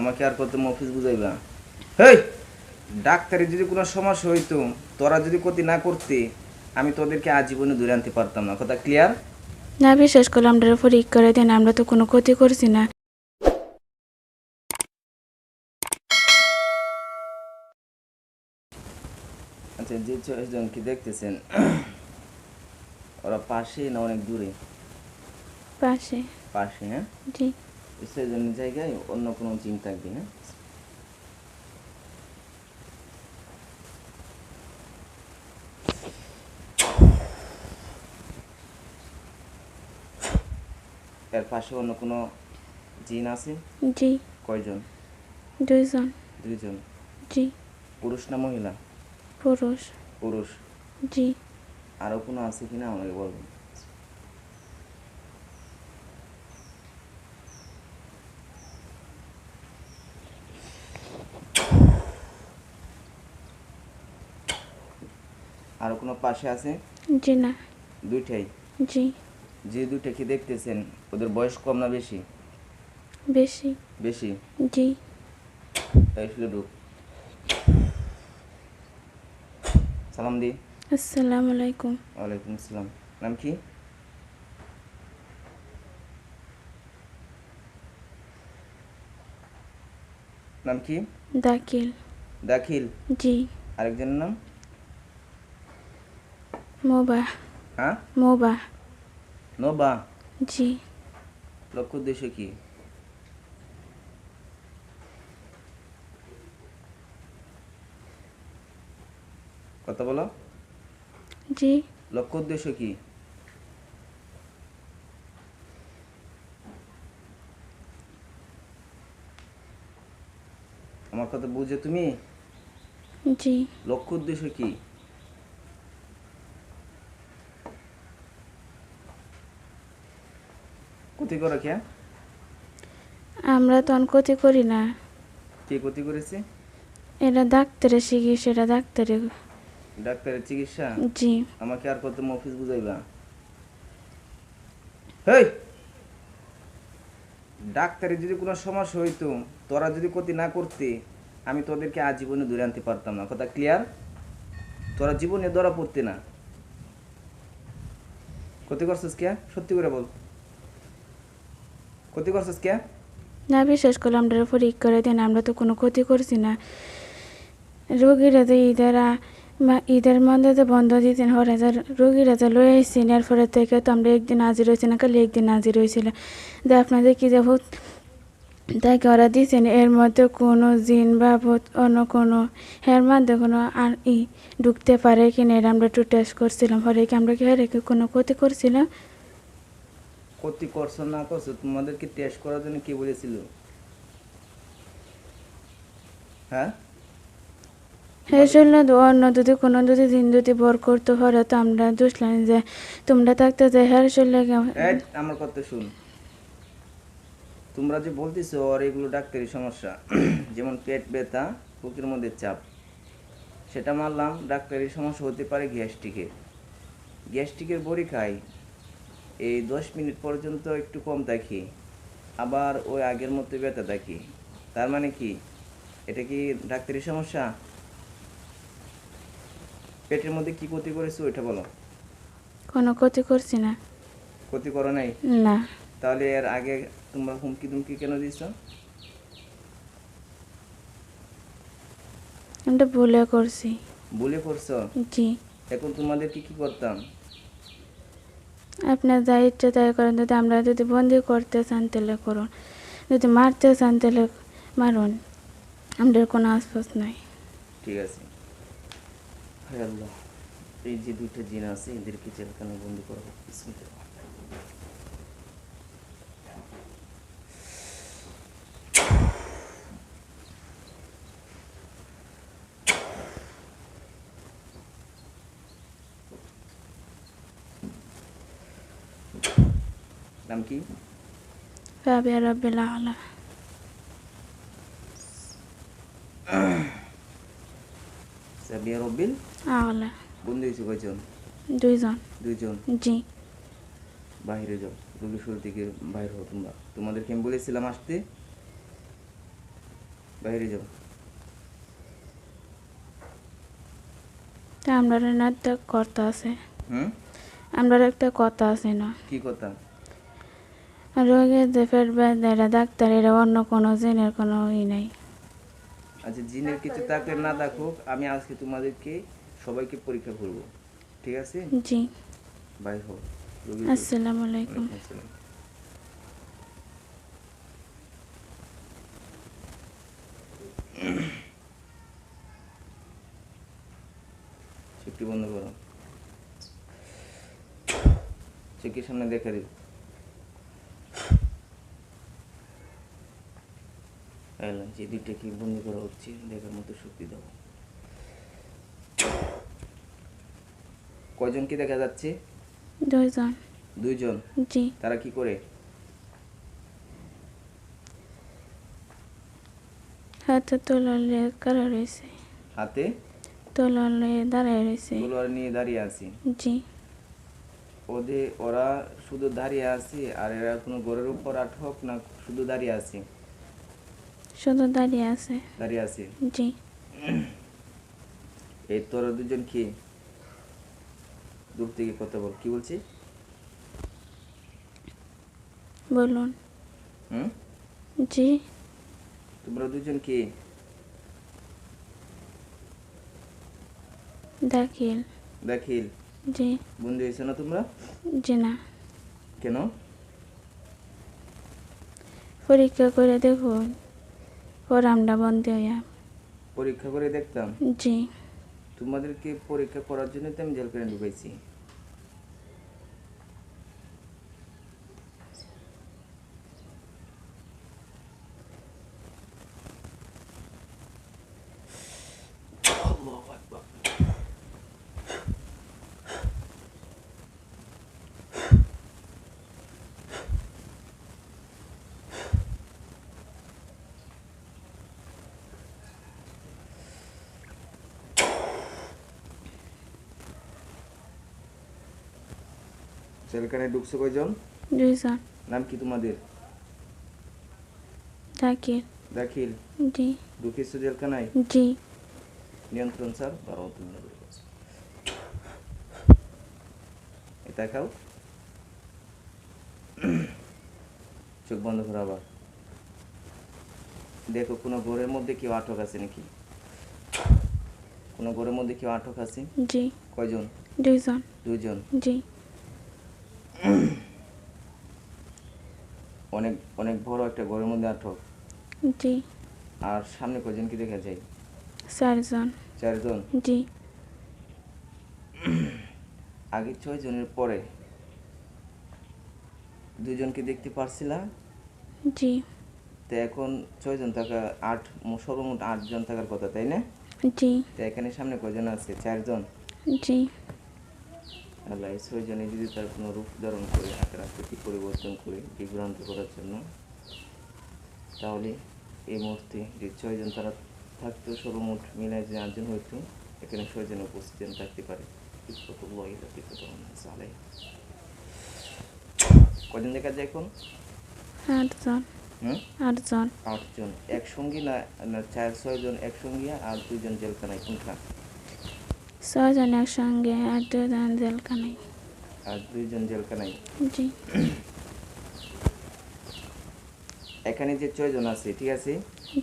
আমাকে আর কত অফিস বুঝাইবা? হেই ডাক্তারের যদি কোনো সমস্যা হইতো তোরা যদি ক্ষতি না করতে আমি তোদেরকে আজীবনে দূরে আনতে পারতাম না। কথা ক্লিয়ার না বিশ্বাস করলে আমরা পরীক্ষা করে দেন আমরা তো কোনো ক্ষতি করছি না। আচ্ছা যে জনকে দেখতেছেন ওরা পাশে না অনেক দূরে? পাশে। পাশে হ্যাঁ? জি। ছয়জনের জায়গায় অন্য কোনো জিম থাকবে হ্যাঁ এর পাশে অন্য কোনো জিন আছে? জি। কয়জন? দুইজন। দুইজন। জি। পুরুষ না মহিলা? পুরুষ। পুরুষ। জি। আরও কোনো আছে কিনা আমাকে বলবেন? আরও কোনো পাশে আছে? জি না। দুইটাই? জি। যে দুইটাকে দেখতেছেন ওদের বয়স কম না বেশি? বেশি। বেশি? জি। তাই শুধু ঢুক সালাম দি। আসসালামু আলাইকুম। ওয়ালাইকুম আসসালাম। নাম কি? নাম কি? দাকিল দাখিল। জি। আরেকজনের নাম? মোবা হ্যাঁ মোবা নোবা জি লক্ষ্য উদ্দেশ্য কি কথা বলো জি লক্ষ্য উদ্দেশ্য কি আমার কথা বুঝে তুমি জি লক্ষ্য উদ্দেশ্য কি ক্ষতি করো কে আমরা তো অন ক্ষতি করি না। কে ক্ষতি করেছে? এটা ডাক্তারে শিখি সেটা ডাক্তারে ডাক্তারের চিকিৎসা? জি। আমাকে আর কত অফিস বুঝাইবা? হেই! ডাক্তারের যদি কোনো সমস্যা হইতো তোরা যদি ক্ষতি না করতে আমি তোদেরকে আজীবনে দূরে আনতে পারতাম না। কথা ক্লিয়ার তোরা জীবনে ধরা পড়তে না। ক্ষতি করছিস কে সত্যি করে বল। ক্ষতি করছিস কে? না বিশ্বাস করলে আমরা পরীক্ষা করে দেন, আমরা তো কোনো ক্ষতি করছি না। রোগীরা তো ঈদের ঈদের মধ্যে বন্ধ দিতেন, হরে যে রোগীরা তো লয়ে আসছেন এরপরে থেকে তো আমরা একদিন হাজির হয়েছি না, খালি একদিন হাজির হয়েছিল। যে আপনাদের কি যে ভূত তাকে ওরা দিয়েছেন এর মধ্যে কোনো জিন বা অন্য কোনো এর মধ্যে কোনো আর ই ঢুকতে পারে কিনা, এটা আমরা একটু টেস্ট করছিলাম। হরে কি আমরা কি হেরে কোনো ক্ষতি করছিলাম ক্ষতি করছ না করছ তোমাদেরকে টেস্ট করার জন্য কে বলেছিল? হ্যাঁ? আসলে অন্য যদি কোনো যদি দিন যদি বর করতে পারে তো আমরা দুসলাম যে তোমরা থাকতে যে হ্যাঁ আসলে আমার কথা শুন। তোমরা যে বলতেছো আর এগুলো ডাক্তারি সমস্যা। যেমন পেট ব্যথা বুকের মধ্যে চাপ। সেটা মানলাম ডাক্তারি সমস্যা হতে পারে গ্যাস্ট্রিকের। গ্যাস্ট্রিকের বড়ি খাই। এই দশ মিনিট পর্যন্ত একটু কম থাকি আবার ওই আগের মতো ব্যথা থাকি তার মানে কি? এটা কি ডাক্তারি সমস্যা? পেটের মধ্যে কি ক্ষতি করেছ ওইটা বলো। কোনো ক্ষতি করছি না। ক্ষতি করো নাই? না। তাহলে এর আগে তোমরা হুমকি দুমকি কেন দিছ আমরা ভুলে করছি। বলে করছ? জি। এখন তোমাদের কি কি করতাম? আপনার যা ইচ্ছা তাই করেন। যদি আমরা যদি বন্দি করতে চান তাহলে করুন। যদি মারতে চান তাহলে মারুন। আমাদের কোনো আশপাশ নাই। ঠিক আছে। এই যে দুইটা জিন আছে, এদেরকে জেলখানে বন্দি করব বিসমিল্লাহ। নাম কি? রাবিয়া রব্বিল আলা সাবিয়া রব্বিল? আলা বন্ধু হয়েছে কয়জন? দুইজন। দুইজন? জি। বাইরে যাও শুরু থেকে বাইরে হও তোমরা। তোমাদেরকে আমি বলেছিলাম আসতে। বাইরে যাও। তা আমরা একটা কথা আছে। হুম? আমরা একটা কথা আছে না। কি কথা? রোগের যে পেট ব্যথা ডাক্তারের অন্য কোনো জিনের কোনো ই নাই। আচ্ছা জিনের কিছু থাকলে না থাকুক আমি আজকে তোমাদেরকে সবাইকে পরীক্ষা করব। ঠিক আছে? জি। বাই হোক আসসালামু আলাইকুম। আসসালাম। চোখটি বন্ধ করো। চোখের সামনে দেখা দিও। এলাম যে দুইটা কি বন্ধ করা হচ্ছে দেখার মতো শক্তি কয়জনকে দেখা যাচ্ছে? দুইজন। দুইজন? জি। তারা কি করে? হাতে তোলালে কারা রয়েছে? হাতে? তোলালে দাঁড়ায় রয়েছে। তলোয়ার নিয়ে দাঁড়িয়ে আছে। জি। ওদের ওরা শুধু দাঁড়িয়ে আছে আর এরা কোনো ঘরের উপর আটক না শুধু দাঁড়িয়ে আছে? শুধু দাঁড়িয়ে আছে। দাঁড়িয়ে আছে? জি। এই তোরা দুজন কি দূর থেকে কথা বল কি বলছি বলুন। হুম? জি। তোমরা দুজন কি? দাখিল। দেখিল? জি। বন্ধু হয়েছে না তোমরা? জি না। কেন? পরীক্ষা করে দেখুন। পর আমরা বন্ধ হইয়া পরীক্ষা করে দেখতাম? জি। তোমাদেরকে পরীক্ষা করার জন্য তো আমি জেল করে ঢুকাইছি জেলখানে ঢুকছে কয়জন? দুইজন। নাম কি তোমাদের? দাখিল দাখিল জি। ঢুকেছো জেলখানায়? জি। নিয়ন্ত্রণ স্যার বারো তুমি এটা খাও চোখ বন্ধ করো আবার। দেখো কোনো ঘরের মধ্যে কেউ আটক আছে নাকি? কোনো ঘরের মধ্যে কেউ আটক আছে? জি। কয়জন? দুইজন। দুইজন? জি। অনেক অনেক বড় একটা ঘরের মধ্যে আটক জি। আর সামনে কয়জনকে দেখা যায়? চারজন। চারজন? জি। আগে ছয় জনের পরে দুজনকে দেখতে পারছিলা? জি। তো এখন ছয়জন থাকা আট সর্বমোট আটজন থাকার কথা তাই না? জি। তো এখানে সামনে কয়জন আছে? চারজন? জি। আল্লাহ ছয়জনে যদি তার কোনো রূপ ধারণ করে আকার আকৃতি পরিবর্তন করে বিভ্রান্ত করার জন্য তাহলে এই মুহূর্তে যে ছয়জন তারা থাকতো সর্বমোট মিলায় যে আটজন হইতো এখানে ছয়জন উপস্থিত থাকতে পারে। ইলাতিকুতুম দেখা যায় এখন? আটজন। আটজন। আটজন। একসঙ্গে না না চার ছয়জন একসঙ্গে আর দুজন জেলখানায় কোনটা? ছয়জন একসঙ্গে আর দুজন জেলখানায়। আর দুইজন জেলখানায়? জি। এখানে যে ছয়জন আছে ঠিক আছে?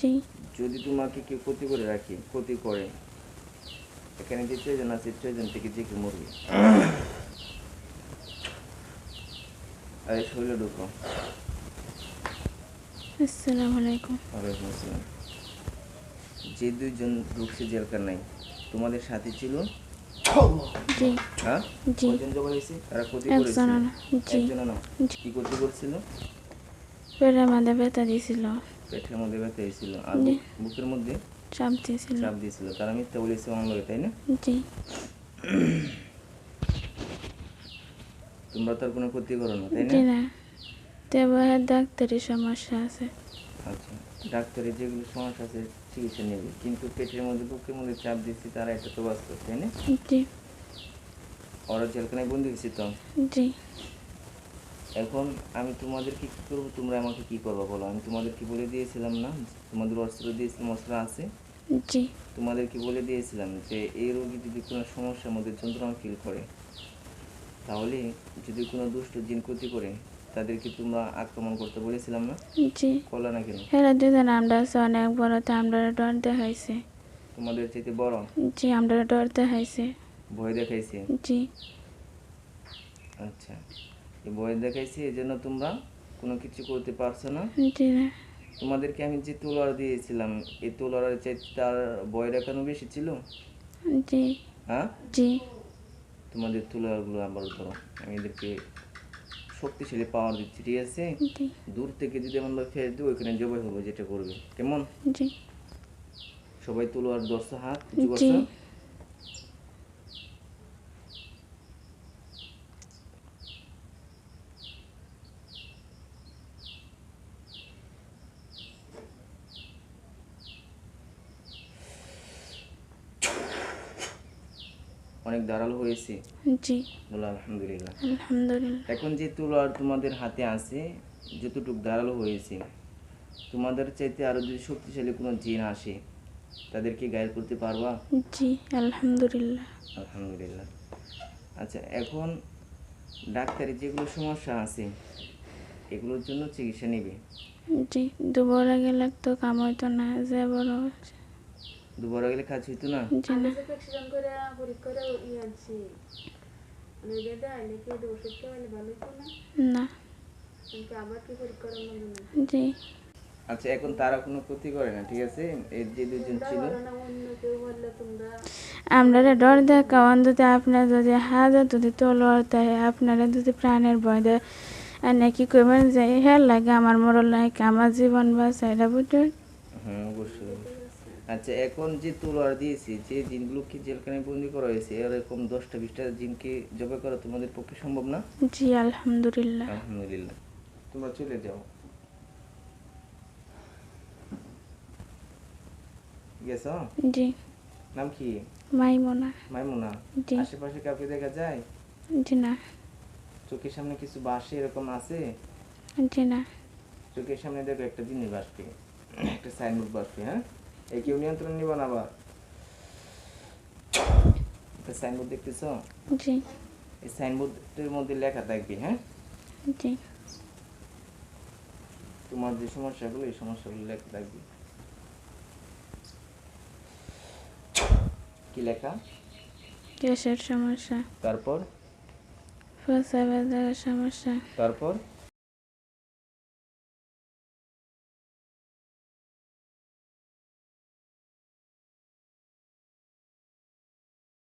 জি। যদি তোমাকে কেউ ক্ষতি করে রাখে ক্ষতি করে এখানে যে ছয়জন আছে ছয়জন থেকে যে কেউ মরবে। আরে শরীরে ঢুকো। আসসালামু আলাইকুম। ওয়ালাইকুম আসসালাম। যে দুইজন ঢুকছে জেলখানায় তোমাদের সাথে ছিল? জি। হ্যাঁ? জি। কয়জন জমা হয়েছে? তারা ক্ষতি করেছে? একজন না। জি। একজন না। কি করতে করছিল পেটের মধ্যে ব্যথা দিয়েছিল। পেটের মধ্যে ব্যথা হয়েছিল আর বুকের মধ্যে? চাপ দিয়েছিল। চাপ দিয়েছিল। তারা মিথ্যা বলেছে আমার তাই না? জি। তোমরা তার কোনো ক্ষতি করো না তাই না? দেবের ডাক্তারি সমস্যা আছে। আচ্ছা। ডাক্তারের যেগুলো সমস্যা আছে চিকিৎসা নেবে। কিন্তু পেটের মধ্যে বুকের মধ্যে চাপ দিচ্ছে তারা এটা তো বাস্তব তাই না? জি। ওরা জেলখানায় বন্দি হয়েছে তো? জি। এখন আমি তোমাদের কি করব? তোমরা আমাকে কি করব বলো? আমি তোমাদের কি বলে দিয়েছিলাম না তোমাদের অস্ত্র দিয়েছিলাম অস্ত্র আছে? জি। তোমাদের কি বলে দিয়েছিলাম যে এই রোগী যদি কোনো সমস্যার মধ্যে যন্ত্রণা ফিল করে তাহলে যদি কোনো দুষ্ট জিন ক্ষতি করে তাদেরকে তোমরা আক্রমণ করতে বলেছিলাম না? জি। করলা না কেন? হেরা দুজন আমরা অনেক বড় তো আমরা ডর দেখাইছে। তোমাদের চাইতে বড়? জি আমরা ডর দেখাইছে। ভয় দেখাইছে? জি। আচ্ছা। এই ভয় দেখাইছে এই জন্য তোমরা কোনো কিছু করতে পারছ না? জি। না তোমাদেরকে আমি যে তোলার দিয়েছিলাম এই তোলার চাইতে তার ভয় দেখানো বেশি ছিল? জি। হ্যাঁ? জি। তোমাদের তোলারগুলো আবার ধরো আমি এদেরকে শক্তিশালী পাওয়ার দিচ্ছি ঠিক আছে? দূর থেকে যদি আমরা ফেলে দিই ওইখানে জবাই হবে যেটা করবে। কেমন? সবাই তুলো আর দশ হাত কিছু। করছ? অনেক ধারালো হয়েছে। জি। বলো আলহামদুলিল্লাহ। আলহামদুলিল্লাহ। এখন যে তুলো আর তোমাদের হাতে আছে যতটুকু ধারালো হয়েছে তোমাদের চাইতে আরও যদি শক্তিশালী কোনো জিন আসে তাদেরকে গায়েল করতে পারবা? জি আলহামদুলিল্লাহ। আলহামদুলিল্লাহ। আচ্ছা এখন ডাক্তারি যেগুলো সমস্যা আছে এগুলোর জন্য চিকিৎসা নেবে। জি দুবার গেলে তো কাম হইতো না যে বড় দুবার গেলে না? জি করে ই আনছি। মানে না? না। কিন্তু আবার কি পরীক্ষা করার লাগবে না। জি। আচ্ছা এখন তারা কোনো ক্ষতি করে না ঠিক আছে? এই যে দুজন ছিল। বলো না অন্য কেউ বললে তোমরা। আমরা ডর দেখা অন্তত আপনার যদি হাজার যদি তলোয়ার তাই আপনারা যদি প্রাণের ভয় দেয় আর নাকি করবেন যে হ্যাঁ লাগে আমার মরল লাগে আমার জীবন বাঁচা এটা বুঝলেন? হ্যাঁ অবশ্যই। আচ্ছা এখন যে তলোয়ার দিয়েছি যে জিনগুলোকে জেলখানায় বন্দি করা হয়েছে এরকম দশটা বিশটা জিনকে জবাই করা তোমাদের পক্ষে সম্ভব না? জি আলহামদুলিল্লাহ। আলহামদুলিল্লাহ। তোমরা চলে যাও। গেছ? জি। নাম কি? মাইমোনা। মাইমুনা? জি। আশেপাশে কাউকে দেখা যায়? জি না। চোখের সামনে কিছু বাসে এরকম আছে? জি না। চোখের সামনে দেখো একটা জিনিস বাসবে একটা সাইনবোর্ড বাসবে হ্যাঁ? এই কেউ নিয়ন্ত্রণ নিব না আবার। সাইনবোর্ড দেখতেছ? জি। এই সাইনবোর্ডের মধ্যে লেখা থাকবে হ্যাঁ? জি। তোমার যে সমস্যাগুলো এই সমস্যাগুলো লেখা থাকবে। কি লেখা? গ্যাসের সমস্যা? তারপর? ফসা সমস্যা। তারপর?